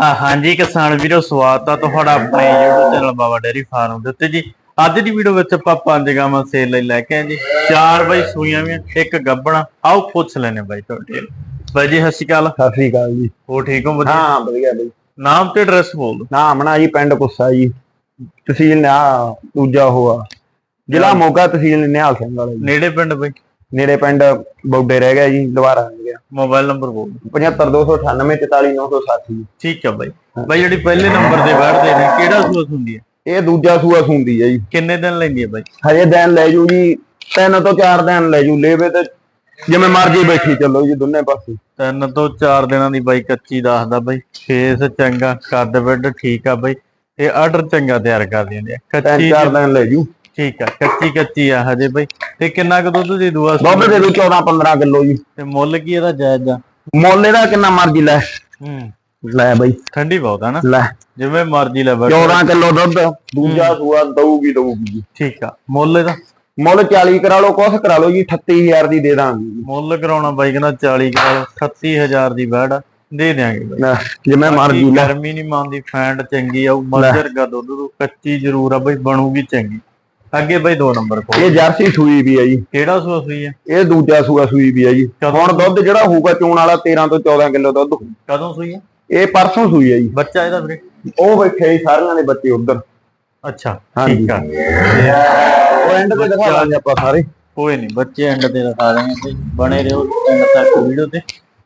ਆ ਹਾਂਜੀ ਕਿਸਾਨ ਵੀਰੋ ਸਵਾਗਤ ਆ ਤੁਹਾਡਾ ਆਪਣੇ YouTube channel Baba dairy farm ਦੇ ਉੱਤੇ ਜੀ। ਅੱਜ ਦੀ ਵੀਡੀਓ ਵਿੱਚ ਆਪਾਂ ਪੰਜ ਗਾਵਾਂ ਸੇਲ ਲਈ ਲੈ ਕੇ ਆਏ ਜੀ। ਚਾਰ ਬਾਈ ਸੂਈਆਂ ਵੀ ਇੱਕ ਗੱਬਣਾ। ਆਓ ਪੁੱਛ ਲੈਨੇ ਬਾਈ ਤੁਹਾਡੇ ਬਾਈ ਜੀ ਸਤਿ ਸ਼੍ਰੀ ਅਕਾਲ। ਸਤਿ ਸ੍ਰੀ ਅਕਾਲ ਜੀ। ਹੋ ਠੀਕ ਹੋ ਵਧੀਆ? ਹਾਂ ਵਧੀਆ ਬਈ। ਨਾਮ ਤੇ ਐਡਰੈਸ ਬੋਲ ਦਿਓ। ਨਾਮ ਨਾ ਜੀ ਪਿੰਡ ਕੁੱਸਾ ਜੀ। ਤਹਿਸੀਲ ਨਾ ਦੂਜਾ ਹੋਆ ਜ਼ਿਲ੍ਹਾ ਮੋਗਾ ਤਹਿਸੀਲ ਨਿਹਾਲ ਸਿੰਘ ਵਾਲਾ ਜੀ। ਨੇੜੇ ਪਿੰਡ ਬਾਈ? ਨੇੜੇ ਪਿੰਡ ਬੌਡੇ ਰਹਿ ਗਿਆ ਜੀ ਦੁਬਾਰਾ ਆ ਗਿਆ। ਮੋਬਾਈਲ ਨੰਬਰ ਬੋਲ ਦਿਓ। 75298 44960 ਜੀ। ਠੀਕ ਹੈ ਬਾਈ। ਬਾਈ ਜਿਹੜੀ ਪਹਿਲੇ ਨੰਬਰ ਤੇ ਬੈਠਦੇ ਨੇ ਕਿਹੜਾ ਸੂਸ ਹੁੰਦੀ ਹੈ? ਇਹ ਦੂਜਾ ਸੂਆ ਸੁੰਦੀ ਹੈ ਜੀ। ਕਿੰਨੇ ਦਿਨ ਲੈਂਦੀ ਹੈ ਬਾਈ? ਹਜੇ ਦਿਨ ਲੈ ਜੂ ਜੀ ਤਿੰਨ ਤੋਂ ਚਾਰ ਦਿਨ ਲੈ ਜੂ ਲੇਵੇ ਤੇ ਜਿਵੇਂ ਮਰਜ਼ੀ ਬੈਠੀ ਚੱਲੋ ਜੀ ਦੋਨੇ ਪਾਸੇ। ਤਿੰਨ ਤੋਂ ਚਾਰ ਦਿਨਾਂ ਦੀ ਬਾਈ ਕੱਚੀ ਦੱਸਦਾ ਬਾਈ। ਫੇਸ ਚੰਗਾ ਕੱਦ ਵੱਡ ਠੀਕ ਆ ਬਾਈ। ਤੇ ਆਰਡਰ ਚੰਗਾ ਤਿਆਰ ਕਰ ਦਿੰਦੇ ਆ। ਕੱਚੀ ਚਾਰ ਦਿਨ ਲੈ ਜੂ। ਠੀਕ ਆ ਕੱਚੀ ਕੱਚੀ ਆ ਹਜੇ ਬਾਈ। ਤੇ ਕਿੰਨਾ ਕੁ ਦੁੱਧ ਦੀ ਦੂਆ ਦੁੱਧ ਦੇ ਦੂ 14 15 ਕਿਲੋ ਜੀ। ਤੇ ਮੁੱਲ ਕੀ ਇਹਦਾ ਜਾਇਜ਼ ਆ? ਮੁੱਲ ਇਹਦਾ ਕਿੰਨਾ ਮਰਜ਼ੀ ਲੈ। ਹੂੰ। ਲੈ ਬਈ। ਠੰਡੀ ਬਹੁਤ ਆ ਨਾ? ਲੈ। ਜਿਵੇਂ ਮਰਜ਼ੀ ਲੈ ਬੈਠ 14 ਕਿਲੋ ਦੁੱਧ ਦੂਜਾ ਸੂਆ ਦਊਗੀ ਦਊਗੀ ਜੀ। ਠੀਕ ਆ। ਮੁੱਲ ਇਹਦਾ? ਮੁੱਲ 40 ਕਰਾ ਲਓ ਕੁਛ ਕਰਾ ਲਓ ਜੀ 38000 ਦੀ ਦੇ ਦਾਂਗੇ। ਮੁੱਲ ਕਰਾਉਣਾ ਬਾਈ ਕਹਿੰਦਾ 40 ਕਰਾ 38000 ਦੀ ਬੈੜ ਆ, ਦੇ ਦਿਆਂਗੇ ਬਾਈ। ਜਿਵੇਂ ਮਰਜ਼ੀ ਗਰਮੀ ਨਹੀਂ ਮੰਨਦੀ ਫੈਂਟ ਚੰਗੀ ਆਉ ਮੱਝਰਗਾ ਦੁੱਧ ਤੋਂ ਕੱਚੀ ਜ਼ਰੂਰ ਆ ਬਾਈ ਬਣੂਗੀ ਚੰਗੀ। ਅੱਗੇ ਬਾਈ ਦੋ ਨੰਬਰ ਕੋਲ। ਇਹ ਜਰਸੀ ਸੂਈ ਵੀ ਹੈ ਜੀ। ਕਿਹੜਾ ਸੂਆ ਸੂਈ ਆ? ਇਹ ਦੂਜਾ ਸੂਆ ਸੂਈ ਵੀ ਹੈ ਜੀ। ਹੁਣ ਦੁੱਧ ਜਿਹੜਾ ਹੋਊਗਾ ਚੋਣ ਵਾਲਾ 13 ਤੋਂ 14 ਕਿਲੋ ਦੁੱਧ। ਕਦੋਂ ਸੂਈ ਆ? ਇਹ ਪਰਸੋਂ ਸੂਈ ਹੈ ਜੀ। ਬੱਚਾ ਇਹਦਾ ਵੀਰੇ? ਉਹ ਬੈਠੇ ਜੀ ਸਾਰਿਆਂ ਦੇ ਬੱਚੇ ਉਧਰ। ਅੱਛਾ। ਠੀਕ ਆ। ਉਹ ਐਂਡ ਤੇ ਦਿਖਾ ਦਾਂਗੇ ਆਪਾਂ ਸਾਰੇ। ਕੋਈ ਨਹੀਂ ਬੱਚੇ ਐਂਡ ਤੇ ਦਿਖਾ ਰਹੇ ਤੇ ਬਣੇ ਰਹੋ ਐਂਡ ਤੱਕ ਵੀਡੀਓ ਤੇ।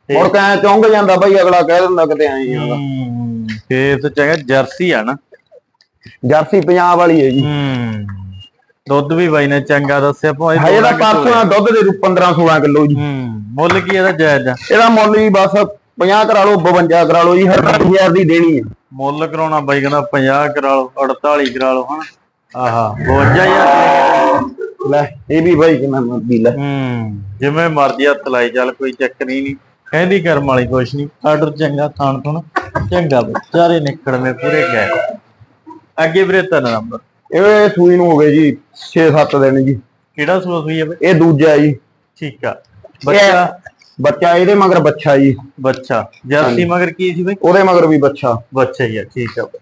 ਤੇ- ਮੁੜ ਕੇ ਐਂ ਚੁੰਗ ਜਾਂਦਾ ਬਈ ਅਗਲਾ ਕਹਿ ਦਿੰਦਾ ਕਿਤੇ ਹੀ ਆ। ਫੇਰ ਤੇ ਚੰਗਾ ਜਰਸੀ ਆ ਨਾ। ਜਰਸੀ ਪੰਜਾਬ ਵਾਲੀ ਹੈ ਜੀ। ਹੂੰ। ਦੁੱਧ ਵੀ ਬਾਈ ਨੇ ਚੰਗਾ ਦੱਸਿਆ ਭਾਵੇਂ ਹਜੇ ਦਾ ਪਰਸੋਂ ਦੁੱਧ ਦੇ ਰੂ 15 16 ਕਿਲੋ ਜੀ। ਹੂੰ ਮੁੱਲ ਕੀ ਇਹਦਾ ਜਾਇਜ਼ ਆ? ਇਹਦਾ ਮੁੱਲ ਜੀ ਬਸ 50 ਕਰਾ ਲਓ 52 ਕਰਾ ਲਓ ਜੀ 60000 ਦੀ ਦੇਣੀ ਹੈ ਮੁੱਲ ਕਰਾਉਣਾ ਬਾਈ ਕਹਿੰਦਾ 50 ਕਰਾ ਲਓ 48 ਕਰਾ ਲਓ ਹਨਾ? ਆਹਾ 52 ਯਾਰ ਲੈ ਇਹ ਵੀ ਬਾਈ ਕਿੰਨਾ ਮਰਦੀ ਲੈ। ਹੂੰ ਜਿਵੇਂ ਮਰਜ਼ੀ ਹੱਥ ਲਾਈ ਚੱਲ ਕੋਈ ਚੱਕਰ ਹੀ ਨਹੀਂ। ਕਹਿੰਦੀ ਕਰਮ ਵਾਲੀ ਕੁਛ ਨਹੀਂ ਆਰਡਰ ਚੰਗਾ ਥਾਣ ਤੋਂ ਚੰਗਾ ਬਈ ਚਾਰੇ ਨਿਕੜਵੇਂ ਪੂਰੇ ਗਏ। ਅੱਗੇ ਵੀਰੇ ਤਿੰਨ ਨੰਬਰ ਇਹ ਸੂਈ ਨੂੰ ਹੋ ਗਏ ਜੀ 6-7 ਦਿਨ ਜੀ। ਕਿਹੜਾ ਸੂਆ ਸੂਈ ਹੈ ਬਈ? ਇਹ ਦੂਜਾ ਜੀ। ਠੀਕ ਆ। ਬੱਚਾ? ਬੱਚਾ ਇਹਦੇ ਮਗਰ ਬੱਚਾ ਜੀ। ਬੱਚਾ। ਜਰਸੀ ਮਗਰ ਕੀ ਸੀ ਬਈ? ਉਹਦੇ ਮਗਰ ਵੀ ਬੱਚਾ। ਬੱਚਾ ਹੀ ਆ ਠੀਕ ਆ। ਬਈ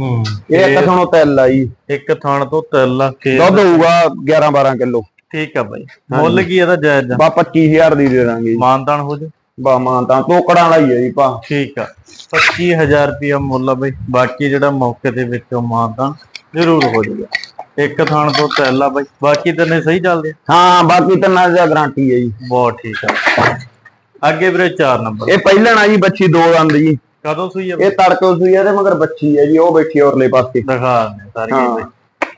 ਹੂੰ। ਇਹ ਇੱਕ ਥਣੋਂ ਤੈਲ ਆ ਜੀ। ਇੱਕ ਥਾਣ ਤੋਂ ਤਿਲ ਆ ਕੇ ਦੁੱਧ ਹੋਊਗਾ 11-12 ਕਿਲੋ। ਠੀਕ ਆ ਬਾਈ। ਮੁੱਲ ਕੀ ਇਹਦਾ ਜਾਇਜ਼? ਆ ਬਾ 25000 ਦੀ ਦੇ ਦਾਂਗੇ ਜੀ। ਮਾਨਤਾਨ ਹੋ ਜਾ? ਬਾ ਮਾਂ ਤਾਂ ਵਾਲਾ ਹੀ ਹੈ ਜੀ ਭਾ। ਠੀਕ ਆ। 25000 ਰੁਪਇਆ ਮੁੱਲ ਆ ਬਈ। ਬਾਕੀ ਜਿਹੜਾ ਮੌਕੇ ਦੇ ਵਿੱਚੋਂ ਮਾਨਤਾਨ ਜ਼ਰੂਰ ਹੋ ਜਾਊਗਾ। ਇੱਕ ਥਾਣ ਤੋਂ ਤਿਲ ਆ ਬਈ। ਬਾਕੀ ਤੈਨੇ ਸਹੀ ਚੱਲਦੇ। ਆ ਹਾਂ ਬਾਕੀ ਤਿੰਨਾਂ ਦੀ ਗਾਰੰਟੀ ਹੈ ਜੀ। ਬਹੁਤ ਠੀਕ ਆ। ਅੱਗੇ ਵੀਰੇ 4 ਨੰਬਰ। ਇਹ ਪਹਿਲਣ ਆ ਜੀ ਬੱਚੀ ਦੋ ਦੰਦ ਜੀ। ਕਦੋਂ ਸੂਈ ਆ ਇਹ ਤੜਕੇ ਸੂਈ ਆ, ਇਹਦੇ ਮਗਰ ਬੱਚੀ ਹੈ ਜੀ ਉਹ ਬੈਠੀ ਔਰਲੇ ਪਾਸੇ। ਦਿਖਾ ਸਾਰੀ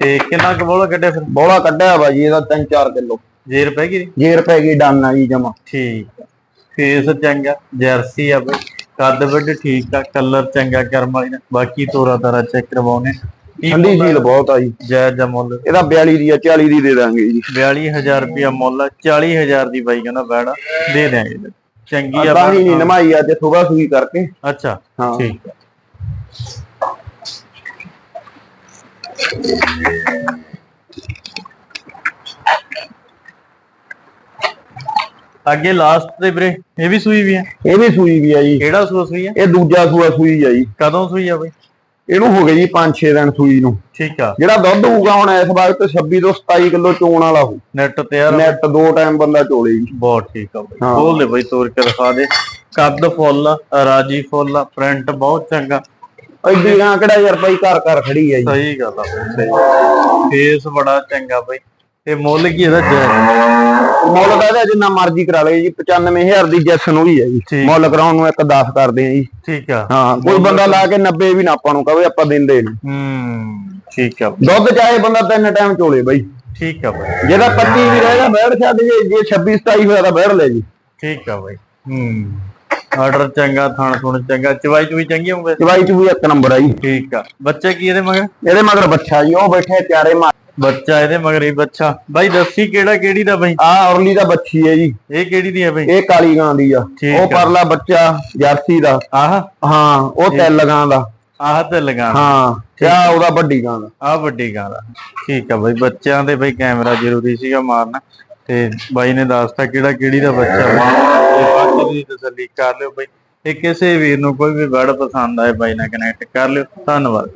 ਤੇ ਕਿੰਨਾ ਕੁ ਬੋਲਾ ਕੱਢਿਆ ਫਿਰ? ਬੋਲਾ ਕੱਢਿਆ ਵਾ ਜੀ ਇਹਦਾ 3-4 ਕਿਲੋ। ਜੇਰ ਪੈ ਗਈ? ਜੇਰ ਪੈ ਗਈ ਡਨ ਆ ਜੀ ਜਮਾ। ਠੀਕ। ਫੇਸ ਚੰਗਾ ਜਰਸੀ ਆ ਬਈ। ਕੱਦ ਵੱਡ ਠੀਕ ਆ ਕਲਰ ਚੰਗਾ ਕਰਮ ਵਾਲੀ ਬਾਕੀ ਤੋਰਾ ਤਾਰਾ ਚੈੱਕ ਕਰਵਾਉਣੇ ਕੀ ਠੰਡੀ ਝੀਲ ਬਹੁਤ ਆ ਜੀ। ਜਾਇਜ਼ ਦਾ ਮੁੱਲ। ਇਹਦਾ 42 ਦੀ ਆ 40 ਦੀ ਦੇ ਦਾਂਗੇ ਜੀ। 42000 ਰੁਪਇਆ ਮੁੱਲ ਆ, 40000 ਦੀ ਬਾਈ ਕਹਿੰਦਾ ਬੈੜਾ ਦੇ ਦਿਆਂਗੇ। ਚੰਗੀ ਆ ਹੀ ਨਹੀਂ ਨਮਾਈ ਅੱਜ ਸੁਬਾ ਸੂਈ ਕਰਕੇ। ਅੱਛਾ ਹਾਂ। ਠੀਕ ਅੱਗੇ ਲਾਸਟ ਤੇ ਵੀਰੇ ਇਹ ਵੀ ਸੂਈ ਵੀ ਆ? ਇਹ ਵੀ ਸੂਈ ਵੀ ਆ ਜੀ। ਕਿਹੜਾ ਸੂਆ ਸੂਈ ਆ? ਇਹ ਦੂਜਾ ਸੂਆ ਸੂਈ ਆ ਜੀ। ਕਦੋਂ ਸੂਈ ਆ ਬਈ? ਇਹਨੂੰ ਹੋ ਜੀ 5-6 ਦਿਨ ਸੂਈ ਨੂੰ। ਠੀਕ ਆ। ਜਿਹੜਾ ਦੁੱਧ ਹੋਊਗਾ ਹੁਣ ਇਸ ਵਕਤ 26 ਤੋਂ 27 ਕਿਲੋ ਚੋਣ ਵਾਲਾ ਹੋ ਨੈਟ ਤੇ ਯਾਰ ਨੈਟ ਦੋ ਟਾਈਮ ਬੰਦਾ ਚੋਲੇ ਜੀ। ਬਹੁਤ ਠੀਕ ਆ ਬਈ। ਖੋਲ ਦੇ ਬਈ ਤੋੜ ਕੇ ਦਿਖਾ ਦੇ। ਕੱਦ ਫੁੱਲ ਰਾਜੀ ਫੁੱਲ ਪ੍ਰਿੰਟ ਬਹੁਤ ਚੰਗਾ। ਐਡੀ ਗਾਂ ਕਿਹੜਾ ਯਾਰ ਬਾਈ ਘਰ ਘਰ ਖੜੀ ਆ ਜੀ। ਸਹੀ ਗੱਲ ਆ ਫੇਸ ਬੜਾ ਚੰਗਾ ਬਈ। ਤੇ ਮੁੱਲ ਕੀ ਇਹਦਾ ਜਾਇਜ਼ ਮੁੱਲ ਦਾ ਇਹਦਾ ਜਿੰਨਾ ਮਰਜ਼ੀ ਕਰਾ ਲਏ ਜੀ 95000 ਦੀ ਜੈਸਨ ਹੋਈ ਹੈ ਜੀ। ਠੀਕ। ਮੁੱਲ ਕਰਾਉਣ ਨੂੰ ਇੱਕ 10 ਕਰਦੇ ਆ ਜੀ। ਠੀਕ ਆ। ਹਾਂ ਕੋਈ ਬੰਦਾ ਲਾ ਕੇ 90 ਵੀ ਨਾ ਆਪਾਂ ਨੂੰ ਕਹੇ ਆਪਾਂ ਦਿੰਦੇ ਨਹੀਂ। ਹੂੰ ਠੀਕ ਆ। ਦੁੱਧ ਚਾਹੇ ਬੰਦਾ ਤਿੰਨ ਟਾਈਮ ਚੋਲੇ ਬਾਈ। ਠੀਕ ਆ ਬਈ। ਜਿਹਦਾ 25 ਵੀ ਰਹੇਗਾ ਬੈੜ ਛੱਡ ਜੇ ਜੇ 26 27 ਹੋਇਆ ਤਾਂ ਬੈੜ ਲੈ ਜੀ। ਠੀਕ ਆ ਬਈ। ਹੂੰ ਆਰਡਰ ਚੰਗਾ ਥਾਣ ਥੁਣ ਚੰਗਾ ਚਵਾਈ ਚੁਈ ਚੰਗੀ ਹੋਵੇ ਚਵਾਈ ਚ ਵੀ ਇੱਕ ਨੰਬਰ ਆ ਜੀ। ਠੀਕ ਆ। ਬੱਚੇ ਕੀ ਇਹਦੇ ਮਗਰ? ਇਹਦੇ ਮਗਰ ਬੱਚਾ ਜੀ ਉਹ ਬੈਠੇ ਪਿਆਰੇ ਬੱਚਾ ਇਹਦੇ ਮਗਰ ਹੀ ਬੱਚਾ। ਬਾਈ ਦੱਸੀ ਕਿਹੜਾ ਕਿਹੜੀ ਦਾ ਬਈ? ਆ ਔਰਲੀ ਦਾ ਬੱਚੀ ਹੈ ਜੀ। ਇਹ ਕਿਹੜੀ ਦੀ ਹੈ ਬਈ? ਇਹ ਕਾਲੀ ਗਾਂ ਦੀ ਆ। ਠੀਕ ਉਹ ਆ। ਪਰਲਾ ਬੱਚਾ ਜਰਸੀ ਦਾ। ਆਹ? ਹਾਂ ਉਹ ਤਿੰਨ ਗਾਂ ਦਾ। ਆਹ ਤੇ ਲਗਾ ਹਾਂ ਕਿਆ ਉਹਦਾ ਵੱਡੀ ਗਾਂ ਦਾ। ਆ ਵੱਡੀ ਗੱਲ ਆ ਠੀਕ ਆ ਬਾਈ ਬੱਚਿਆਂ ਦੇ ਬਈ ਕੈਮਰਾ ਜ਼ਰੂਰੀ ਸੀਗਾ ਮਾਰਨਾ। ਤੇ ਬਾਈ ਨੇ ਦੱਸਤਾ ਕਿਹੜਾ ਕਿਹੜੀ ਦਾ ਬੱਚਾ ਵਾ। ਤੇ ਬਾਕੀ ਦੀ ਤਸੱਲੀ ਕਰ ਲਿਓ ਬਈ। ਇਹ ਕਿਸੇ ਵੀਰ ਨੂੰ ਕੋਈ ਵੀ ਵਰਡ ਪਸੰਦ ਆਏ ਬਾਈ ਨਾਲ ਕਨੈਕਟ ਕਰ ਲਿਓ। ਧੰਨਵਾਦ।